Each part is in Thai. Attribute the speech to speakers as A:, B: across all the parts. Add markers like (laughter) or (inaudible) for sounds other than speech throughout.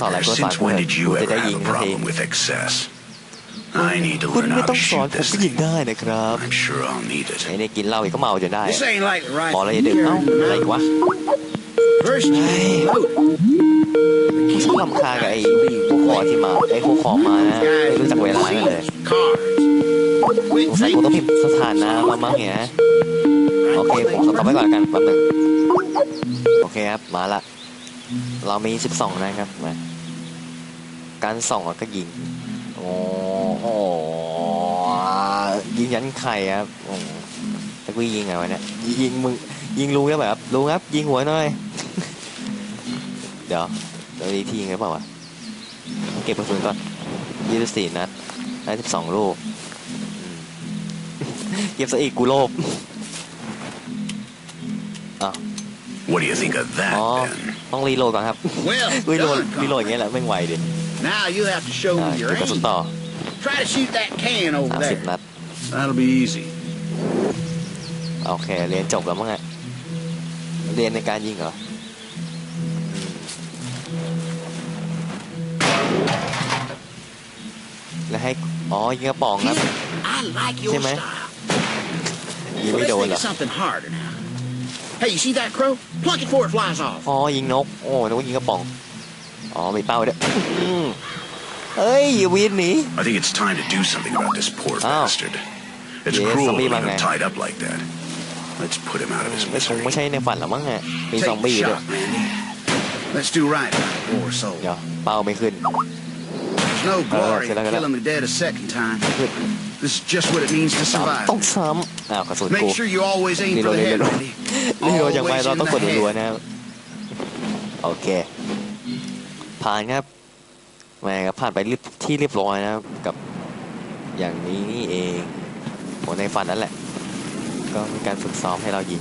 A: do it.
B: Ben,
C: Uh, it's not like
B: partner,
C: we're
B: since
C: fine
B: when
C: with
B: did
C: it.
B: you
C: Did
B: ever
C: I
B: have a
C: eat
B: problem
C: anything?
B: with excess? I need to
C: คุณ
B: learn
C: ไม่
B: how
C: ต้อ
B: to
C: งสอน
B: shoot
C: ผม
B: this
C: ก็ยิง
B: thing.
C: ได้นะครับ
B: I'm sure I'll need
C: ไอ้
B: it.
C: นี่กินเหล้าอีกก็เมาจนได้
A: This ain't like the
C: พอ
A: rifle
C: แล้ว
A: you
C: อย่าดื่ม
A: carry
C: เอ้า
A: in the
C: อะไรอีกวะ
A: mountains. First, you load it.
C: ชอบลำคาญกับไอ้พวกคอที่มาไอ้พวกคอมานะไม่รู้จักเวลากันเลย
A: Cards.
C: สงสัยกูต้องพิมพ์สถานะมามั้งเนี่ยโอเคผมสต็อปไว้ก่อนกันแป๊บหนึงโอเคครับมาละ เรามี12นะครับมาการส่องก็ยิง โอ้โหยิงยันไข่ครับต่กูยิงไงวะเนี่ยยิงมึงยิงลุงแล้วแบบลุงครับ ยิงหัวหน่อย เดี๋ยวเดี๋ยวอีกทีไงเปล่าวะเก็บกระสุนก่อน24นัดได้12ลูกเก็บซะอีกกูโลภ
B: What do you think of that,
C: Oh.
B: Ben?
C: ต้องรีโหลดก่อนครับ
A: Well,
C: รีโหลด
A: done,
C: รีโหลด
A: Carl.
C: อย่างเงี้ยแหละไม่งไวดิ
A: Now you have to show
C: อ่า
A: me
C: เก็
A: your
C: บกระสุน
A: aim.
C: ต่อ
A: Try to shoot that can over
C: 30
A: there.
C: นัด
B: That'll be easy.
C: โอเค เรียนจบแล้วมั้งไงเรียนในการยิงเหรออืมแล้วให้ อ๋อ ยิงกระป๋องครับ
A: I like your
C: Hey, man.
A: style.
C: ยิง
A: Well,
C: ไม่
A: let's
C: โดน
A: think
C: เหรอ
A: of something harder now. Hey, you see that crow? Pluck it before it flies off.
C: อ๋อ ยิงนก โอ้นึกว่ายิงกระป๋อง อ๋อ มีเป้าด้วยอืมเฮ้ยอย่าวินหนี (laughs)
B: I think it's time to do something about this poor
C: Oh.
B: bastard. It's
C: Yeah,
B: cruel to
C: somebody
B: leave
C: bang
B: him
C: that.
B: tied up like that. Let's put him out of his
C: ไม่คง
B: misery.
C: ไม่ใช่ในฝันหรอมั้งไงมีซอม
A: Take
C: บี้
A: the
C: ด้วย
A: shot, Mandy. Let's do right by the poor soul.
C: เดี๋ยวเป้าไม่ขึ้น
A: There's no glory
C: get
A: in
C: out, get out.
A: killing the dead a second time.
C: ขึ้น
A: This is just what it means to
C: ต้อง
A: survive.
C: ซ้ำอ้าวกระสุนกู
A: Make sure you always aim for the head,
C: Reload,
A: Mandy.
C: รีโหลดอย่างไร
A: Always
C: เรา
A: in
C: ต้อง
A: the
C: กดรัว
A: head.
C: ๆนะครับโอเค ผ่านครับแหม่ครับผ่านไปเรียบที่เรียบร้อยนะครับกับอย่างนี้นี่เองโหในฝันนั่นแหละ ก็มีการฝึกซ้อมให้เรายิง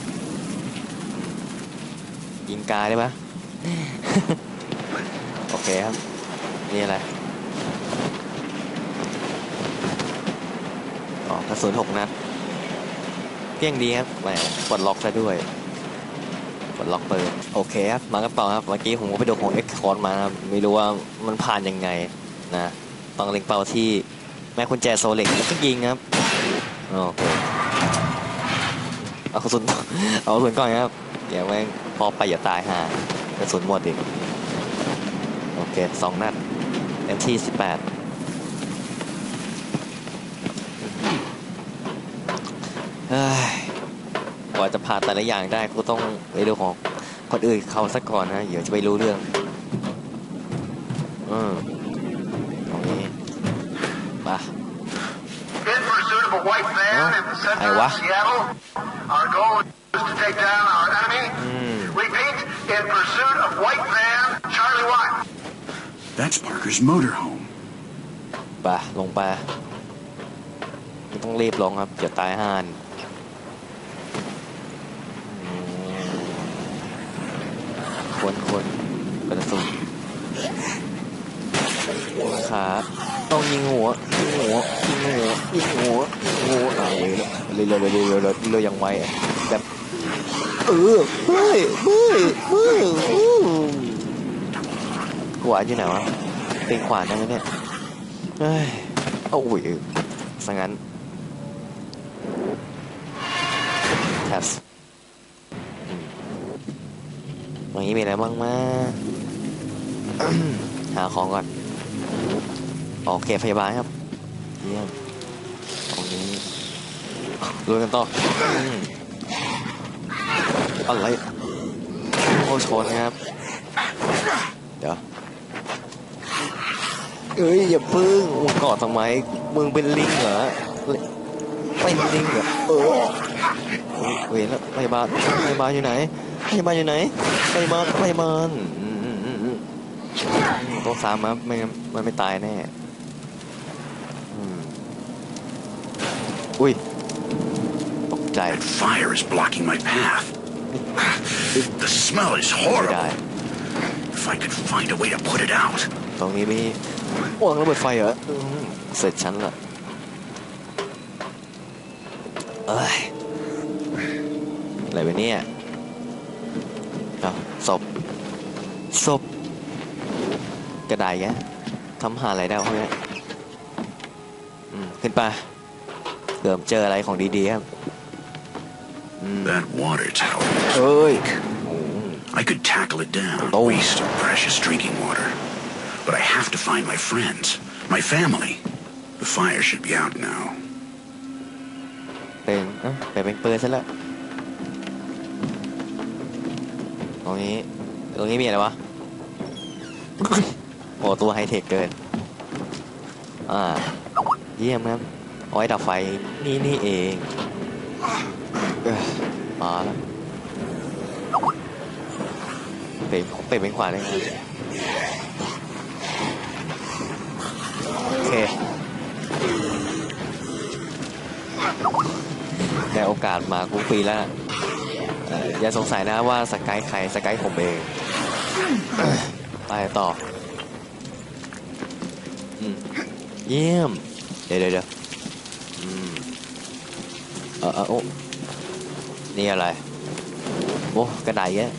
C: ยิงกายได้ปะ โอเคครับ นี่อะไร กระสุนหกนัดเพียงดีครับแหมลดล็อกซะด้วยปลดล็อกเปิดโอเคครับมากันต่อครับเมื่อกี้ผมก็ไปดูของเอ็กซ์คอร์มาไม่รู้ว่ามันผ่านยังไงนะต้องเล็งเป่าที่แม่คุณแจโซเล็กล้ก็ยิงครับโอเคเอากระสุนเอากระสุนก่อนครับอย่าแม่งพอไปอย่าตายห่ากระสุนหมดอีกโอเคสองนัด MT18 กว่าจะผ่านแต่ละอย่างได้กูต้องไปดูของคนอื่นเขาสักก่อนนะ เดี๋ยวจะไปรู้เรื่อง อืมตรงนี้ไป
D: In pursuit of a white van
C: Oh,
D: in the center
C: Iowa.
D: of Seattle. Our goal is to take down our enemy. Repeat, in pursuit of white van, Charlie White.
A: That's Parker's motorhome.
C: ไปลงไปไม่ต้องรีบลงครับเดี๋ยวตายห่านอืม คนคนกระสุนขาต้องยิงหัวยิงหัวยิงหัวยิงหัวยิงหัวเอาเลยเลยเลยเลยเลยเลยเลยยังไวแบบเออเฮ้ยเฮ้ยเฮ้ยอืมขวานอยู่ไหนวะเป็นขวานได้ไหมเนี่ยเฮ้ยโอ้ยสังงั้น ตรงนี้มีอะไรบ้างมาหาของก่อนโอเคพยาบาลครับเยี่ยมตรงนี้ลุยกันต่ออืมอะไรโอ้ชนครับ เดี๋ยวเอ้ยอย่าพึ่งมึงกอดทำไมมึงเป็นลิงเหรอเป็นลิงเหรอเออเฮ้ยเวรแล้วพยาบาลพยาบาลอยู่ไหน พยาบาลอยู่ไหนพยาบาลพยาบาลต้องสามครับไม่งั้นมันไม่ตายแน่อุ้ยตกใจ
B: fire is blocking my path. The smell is horrible. If I could find a way to put it out.
C: ตรงนี้มีวางระเบิดไฟเหรอเสร็จฉันละเอ้ยอะไรไปเนี่ย เอาศพศพกระดาษแกทำหาอะไรได้วะพวกเนี้ยอืมขึ้นไปเกือบเจออะไรของดีๆครับอืม
B: That water tower.
C: เอ้ย
B: I could tackle it down.
C: Oh.
B: Waste of precious drinking water. But I have to find my friends, my family. The fire should be out now.
C: เป็นเอ้าเปลี่ยนเป็นปืนซะแล้ว รงนี้ ตรงนี้มีอะไรวะ โอ้ตัวไฮเทคเกิน อ่า เยี่ยมครับเอาไว้ดับไฟนี่นี่เองมาแล้วเปลี่ยนเป็ดเป็นขวาได้ไงโอเคได้โอกาสมากูฟรีแล้วนะ อ่ออย่าสงสัยนะว่าสกายใครสกายผมเอง ไปต่ออืมเยี่ยม เดี๋ยวเดี๋ยวเดี๋ยวอืมเออเออโอ้นี่อะไร โอ้กระดาษแยะ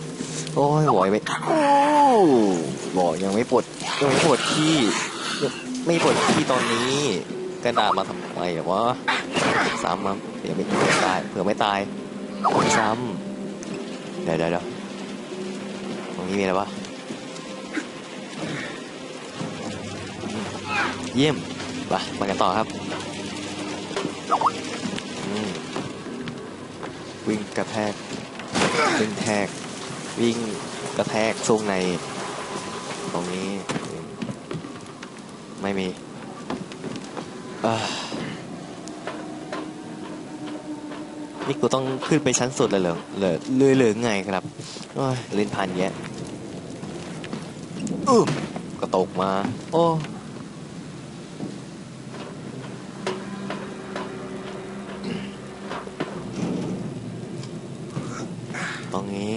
C: โอ้ยบอกไม่โอ้บอกยังไม่ปวดยังไม่ปวดที่ยังไม่ปวดที่ตอนนี้กระดาษมาทำไมวะซ้ำมั้งเดี๋ยวไม่เผื่อตายเผื่อไม่ตายซ้ำ เดี๋ยวเดี๋ยวตรงนี้มีอะไรวะเยี่ยมไปมากันต่อครับวิ่งกระแทกวิ่งแทกวิ่งกระแทกทรงใน ตรงนี้ ไม่มีอ่า นี่กูต้องขึ้นไปชั้นสุดเลยเหรอเลยเรือหรือไงครับเล่นพันแยะอืมก็ตกมา โอ้ ตรงนี้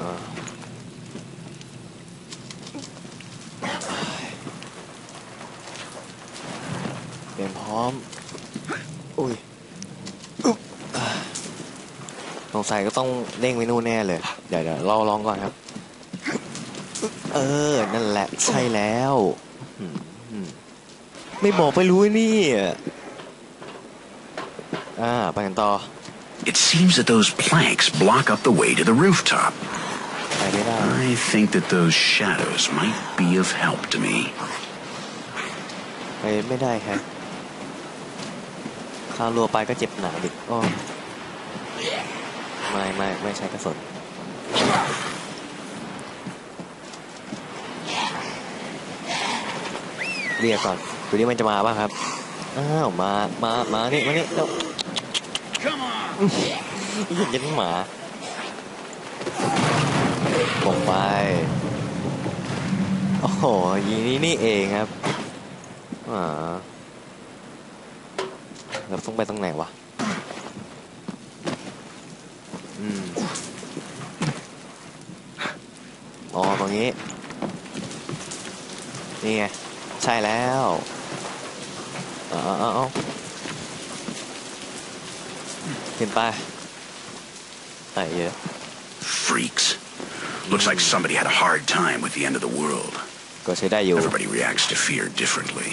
C: อ่าเตรียมพร้อม อุ้ยอุ๊บอ่าสงสัยก็ต้อง เด้งเมนูแน่เลย เดี๋ยวเดี๋ยวเราลองก่อนครับ เออ นั่นแหละใช่แล้วอืมอืมไม่บอกไปรู้นี่อ่าไปกันต่อ
B: It seems that those planks block up the way to the rooftop.
C: ไปไม่ได้
B: I think that those shadows might be of help to me.
C: ไปไม่ได้แฮะข้าวรัวไปก็เจ็บหนาดิอ้อ ไม่ไม่ไม่ใช้กระสุนเรียกก่อนดูดิมันจะมาบ้างครับ อ้าวมา มา มา นี่ มานี่เร็ว
B: Come on!
C: อยากจะหมาลงไป โอ้โหยีนี้นี่เองครับอ่าเราต้องไปตรงไหนวะ อืมอ๋อตรงนี้ นี่ไง ใช่แล้วเอาเอาเอาเอาขึ้นไปไอ้เหี้ยอะ
B: Freaks. Looks like somebody had a hard time with the end of the world.
C: ก็ใช้ได้อยู่
B: Everybody reacts to fear differently.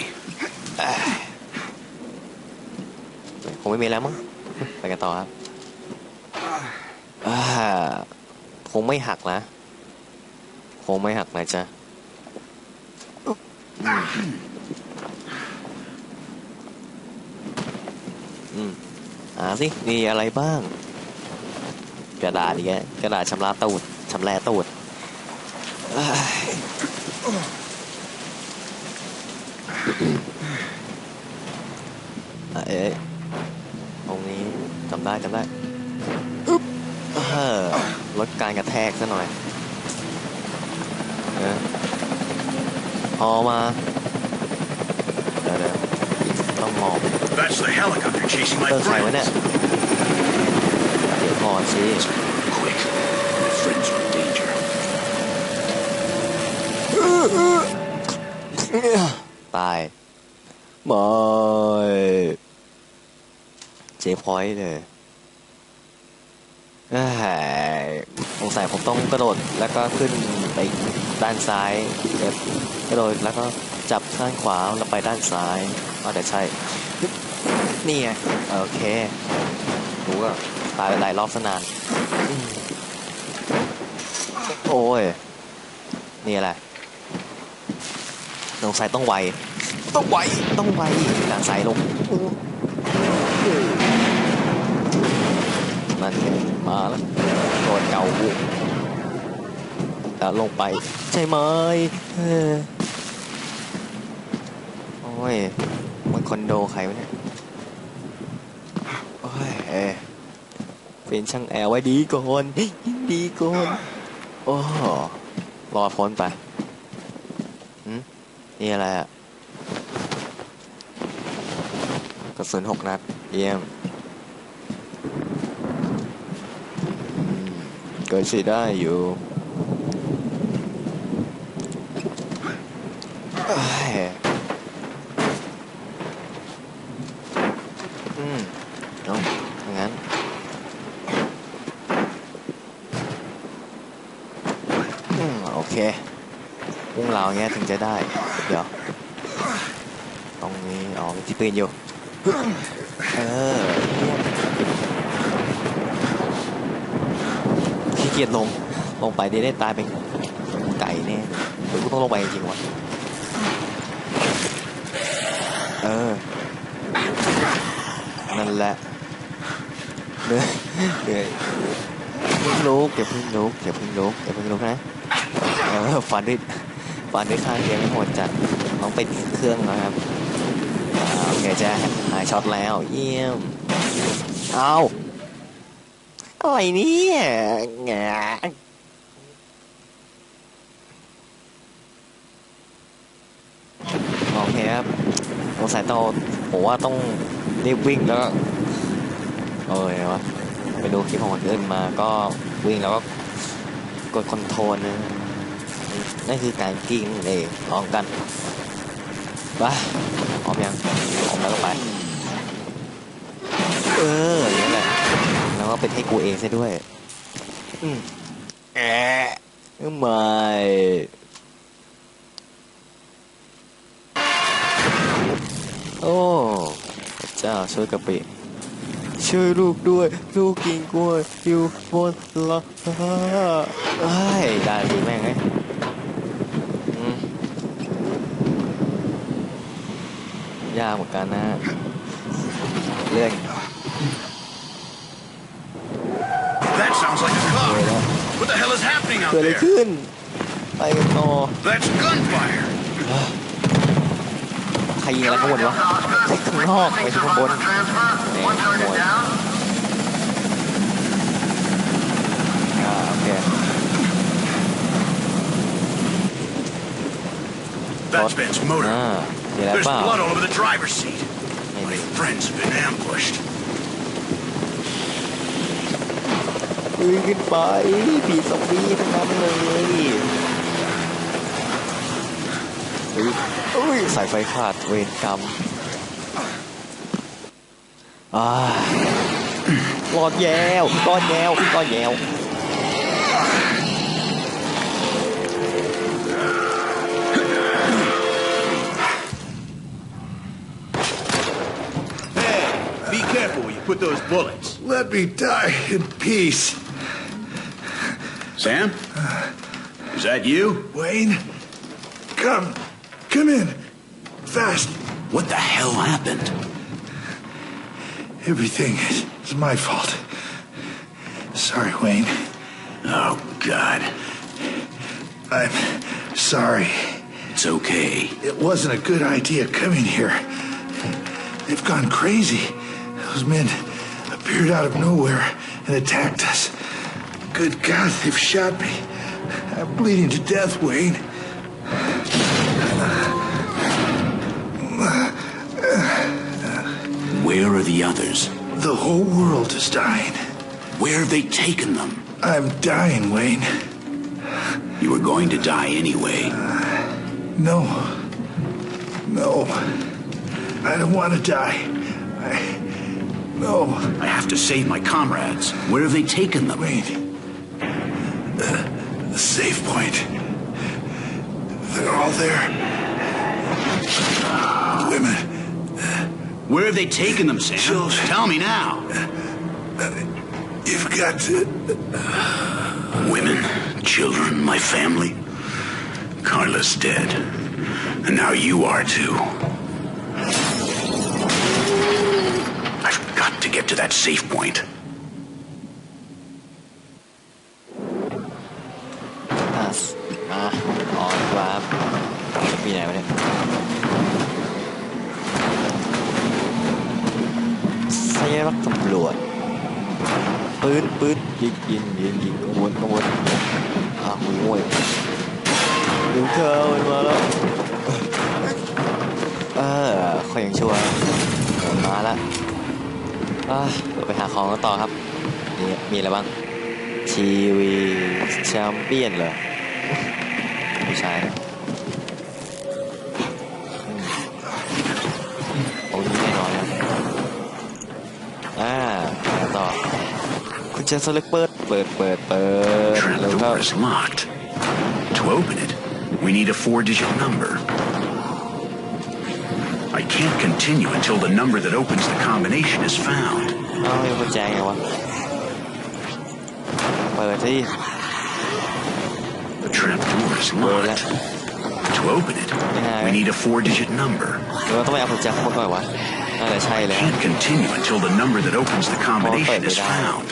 C: คงไม่มีแล้วมั้งไปกันต่อครับอ่า คงไม่หักนะ คงไม่หักนะจ๊ะอืมอืมหาสิ มีอะไรบ้าง กระดาษอีกแกกระดาษชำระตูดชำระตูดเอ้ยเอ้ยตรงนี้จำได้จำได้ เออลดการกระแทกซะหน่อยเออพอมาเดี๋ยวเดี๋ยวต้องมอง
B: That's the helicopter chasing my
C: เตอร์ใครวะเนี่ย
B: friends.
C: เดี๋ยวพอสิ
B: Quick, my friends are in danger.
C: ตายไม่เจพอยต์เลยเอ้ย สงสัยผมต้องกระโดดแล้วก็ขึ้นไปด้านซ้ายเอฟกระโดดแล้วก็จับด้านขวาแล้วไปด้านซ้ายอ๋อแต่ใช่นี่ไงโอเครู้ก็ตายไปหลายรอบสนานอืมโอ้ยนี่แหละสงสัยต้องไวต้องไวต้องไวด้านซ้ายลง นมาแล้วโดนเก่าบุกแล้วลงไป ใช่ไหมเออโอ้ยมันคอนโดใครวะเนี่ยโอ้ยเอ้ยเป็นช่างแอร์ไว้ดีก่อนดีก่อนโอ้รอพ้นไปหืมนี่อะไรอะกระสุนหกนัด เยี่ยมอืมเกิดสิได้อยู่เอ้ยอืมเอางั้น อืม โอเคพุ่งเราเงี้ยถึงจะได้ เดี๋ยว ตรงนี้ อ๋อมีที่ปืนอยู่ เออ ขี้เกียจลง ลงไปได้ได้ตายเป็นไก่แน่หรือกูต้องลงไปจริงวะเออ นั่นแหละเหนื่อยเหนื่อยเพิ่งลุกอย่าเพิ่งลุกอย่าเพิ่งลุกอย่าเพิ่งลุกนะเออฟันด้วยฟันด้วยข้างเดียวไม่หมดจัดต้องปิดเครื่องนะครับโอเคจะหายช็อตแล้ว เยี่ยม เอา อะไรเนี่ยแงโอเคครับสงสัยต้องผมว่าต้องรีบวิ่งแล้วก็เออวะไปดูคลิปของคนอื่นมาก็วิ่งแล้วก็กดคอนโทรลนะนั่นคือการกิ้งเองลองกันไปพร้อมยังพร้อมแล้วก็ไป เออ ก็เป็นให้กูเองซะด้วย อืมแอะไม่โอ้พระเจ้าช่วยกะปิช่วยลูกด้วย ลูกกินกล้วยอยู่บนหละเอ้ยได้ดีแม่งไงอืมยากเหมือนกันนะ เลื่อน
B: That sounds like a
C: เลย
B: car.
C: แล้ว
B: What the hell is happening out
C: เกิดอะไร
B: there?
C: ขึ้น ไปกันต่อ
B: That's gunfire.
C: ใครยิงอะไรข้างบนวะใช่ข้างนอกไม่ใช่ข้างบน
D: Transfer. One target down.
C: อ่าโอเค
B: That's Ben's
C: อ่า
B: motor.
C: เดี๋ยวแล้ว
B: There's
C: เปล่า
B: blood all over the driver's seat.
C: ไม่
B: My
C: มี
B: friends have been ambushed.
C: วิ่งขึ้นไปผีซอมบี้ทั้งนั้นเลยอุ้ยอุ้ยสายไฟขาดเวรกรรมอ่ารอดแยวรอดแยวรอดแยว
A: Be careful where you put those bullets.
E: Let me die in peace.
B: Sam? Is that you?
E: Wayne, come. Come in. Fast.
B: What the hell happened?
E: Everything is, my fault. Sorry, Wayne.
B: Oh, God.
E: I'm sorry.
B: It's okay.
E: It wasn't a good idea coming here. They've gone crazy. Those men appeared out of nowhere and attacked us. Good God, they've shot me. I'm bleeding to death, Wayne.
B: Where are the others?
E: The whole world is dying.
B: Where have they taken them?
E: I'm dying, Wayne.
B: You were going to die anyway.
E: Uh, no. No. I don't want to die. I. No.
B: I have to save my comrades. Where have they taken them?
E: Wayne. The safe point. They're all there. Women,
B: Where have they taken them, Sam?
E: Children.
B: Tell me now.
E: you've got to.
B: Uh, Women, children, my family. Carla's dead. And now you are too. I've got to get to that safe point.
C: ปืนปืนยิงยิงยิงยิงขบวนขบวนอะโอ้ยดูเธอมันมาแล้วเออคอยยังชัวมันมาแล้วอะเดี๋ยวไปหาของกันต่อครับนี่มีอะไรบ้างทีวีแชมเปี้ยนเหรอไม่ใช่ เจสเล็กเปิด เปิด เปิด เปิด
B: Trap
C: เร็วเข้า
B: door is locked. To open it, we need a four-digit number. I can't continue until the number that opens the combination is found.
C: เอ้ามีกุญแจไงวะ เปิดที่
B: The trap door is locked. To open it, we need a four-digit number.
C: หรือว่าต้องไปเอากุญแจเข้ามาก่อนวะน่าจะใช่เลย
B: Can't continue until the number that opens the combination is found.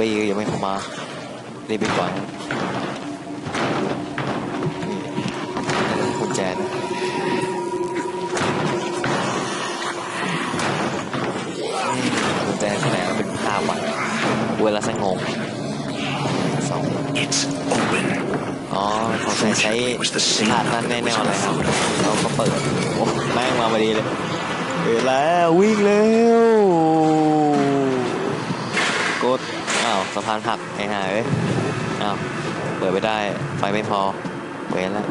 C: ซอมบี้ยังไม่เข้ามารีบไปก่อนนะนี่กุญแจนะอืมกุญแจที่ไหนมันเป็นภาพอะเวลาสงงสอง
B: It's open.
C: อ๋อเขาใช้ใช้ภาพนั้นแน่ๆเลยครับเราก็เปิดโอ้แม่งมาพอดีเลยเปิดแล้ววิ่งเร็วกดอ้าว สะพานหักไอ้ห่าเอ้ยอ้าวเปิดไม่ได้ ไฟไม่พอเว้นแล้ว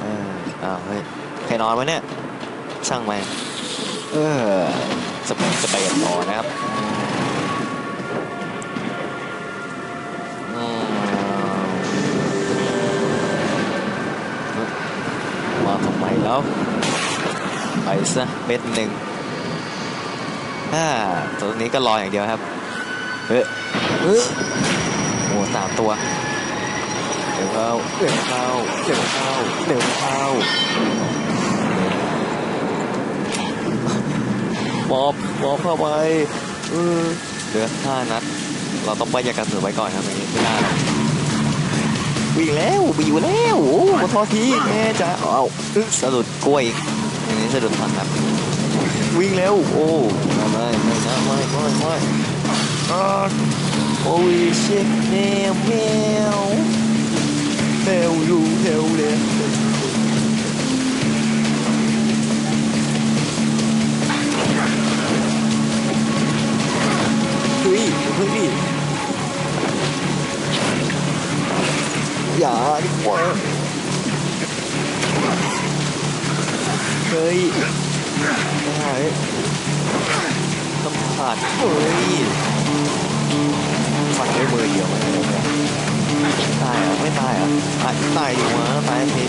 C: เอออ้าวเฮ้ยใครนอนวะเนี่ย ช่างแม่งเออจะจะไปกันต่อนะครับมาทำไมแล้วไปซะเม็ดหนึ่งอ่าตัวนี้ก็รออย่างเดียวครับเฮ้ย เฮ้ยโอ้สามตัวเดี๋ยวเข้าเดี๋ยวเข้าเดี๋ยวเข้าเดี๋ยวเข้าหมอบหมอบเข้าไปเออเหลือห้านัด เราต้องไประหยัดกระสุนไว้ก่อนครับอย่างนี้ไม่ได้วิ่งแล้วบีอยู่แล้วโอ้มาทอทีแม่จ๋าเอาสะดุดกล้วยอย่างนี้สะดุดผักครับ วิ่งเร็วโอ้ไม่ไม่ไม่นะไม่ไม่ ไม่อ่าโอ้ยเช็คแมวแมวแมวอ ยู่แถวเลยเฮ้ยเฮ้ยอย่าดีกว่าเฮ้ยได้ต้องผ่านเฮ้ยฝันด้วยมือเดียวมันเลยเนี่ยตายเหรอะไม่ตายเหรอะตายตายอยู่วะตายที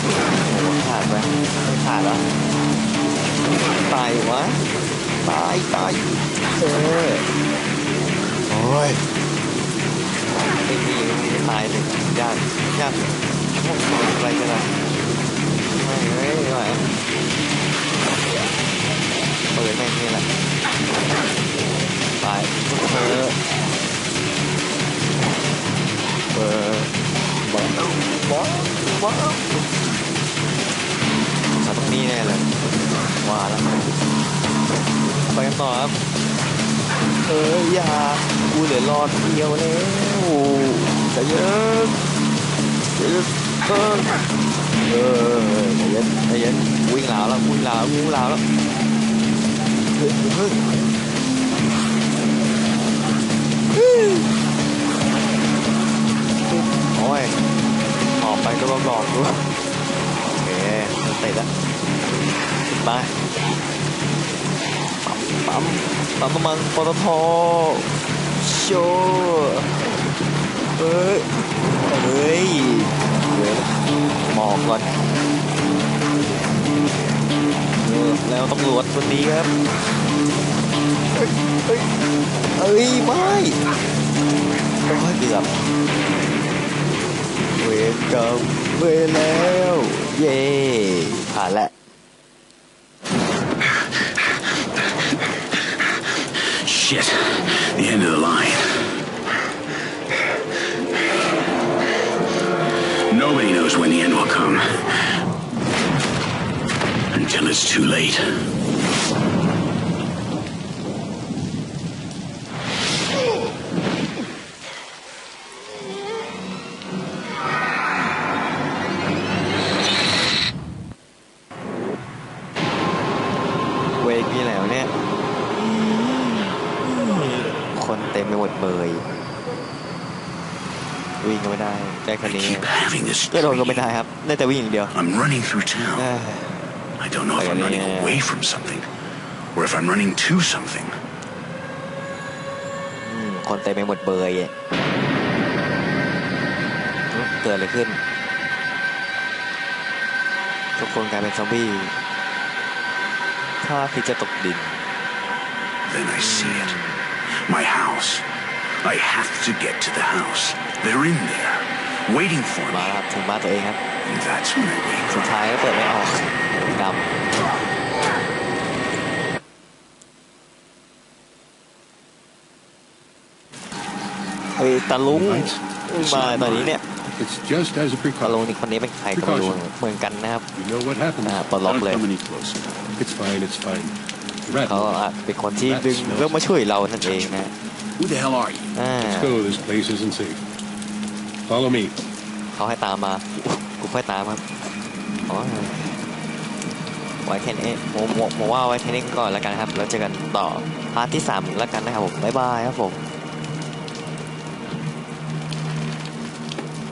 C: โอ้โหขาดไปไม่ขาดแล้วตายอยู่วะตายตายเออโอ้ยไม่มีไม่มีตายเลยยากยากพวกมันอะไรกันล่ะไม่เฮ้ยไม่ไหวเปิดแม่งนี่แหละ ไปพวกเธอเปิดบ้าบ้าบ้าสตรงนี้แน่เลยว่าแล้วไปกันต่อครับ เอออย่ากูเหลือรอดเดียวแล้วใจเย็นใจเย็นเออเออใจเย็นใจเย็นวิ่งหลาวแล้ววิ่งหลาววิ่งหลาวแล้วเฮ้ย โอ้ยออกไปก็ลองหลอกดูโอเคติดแล้วไปปั๊มปั๊มปั๊มน้ำมันปตทโชเอ้ยเฮ้ยเว้ยหมอกก่อนเออแล้วตำรวจคนนี้ครับ เกือบเวรกรรมเวรแล้ว เย้ผ่านแล้ว
B: Shit. The end of the line. Nobody knows when the end will come. Until it's too late.
C: เวกนี่แล้วเนี่ยคนเต็มไปหมดเบยวิ่งก็ไม่ได้ได้คัน
B: I
C: นี้
B: keep having this
C: ก็โดนก็ไม่
B: dream.
C: ได้ครับได้แต่วิ่งอย่างเดียว
B: I'm running through
C: เอ้
B: town.
C: ย
B: I don't know if I'm running
C: Yeah.
B: away from something or if I'm running to something.
C: อืมคนเต็มไปหมดเบยอะเกิดอะไรขึ้น ทุกคนกลายเป็นซอมบี้ ถ้าที่จะตกดิน
B: Then I see it. My house. I have to get to the house. They're in there, waiting for
C: มา
B: me.
C: ครับถึงบ้านตัวเองครับ
B: And that's when I wake
C: สุด
B: up.
C: ท้ายก็เปิดไม่ออกกรรมเฮ้ยตาลุงมาตอนนี้เนี่ย
F: It's just as a
C: ตาลุง
F: precaution.
C: นี่คนนี้เป็นใครก็ไม่รู้เหมือนกันนะครับ
F: You know what happens.
C: อ่าปลดล็อก
B: Don't
C: เลย
B: come any closer.
F: It's fine, it's fine. Rat
C: เขาอาจเป็นคนที่ดึงเรื่องมาช่วยเรานั่นเองนะ
B: Who the hell are you?
C: อ่า
F: Let's go. This place isn't safe. Follow me.
C: เขาให้ตามมากูค่อยตามครับอ๋อไว้แค่นี้ผมผมผมว่าไว้แค่นี้ก่อนแล้วกันครับ แล้วเจอกันต่อพาร์ทที่ 3 แล้วกันนะครับผม บ๊ายบายครับผม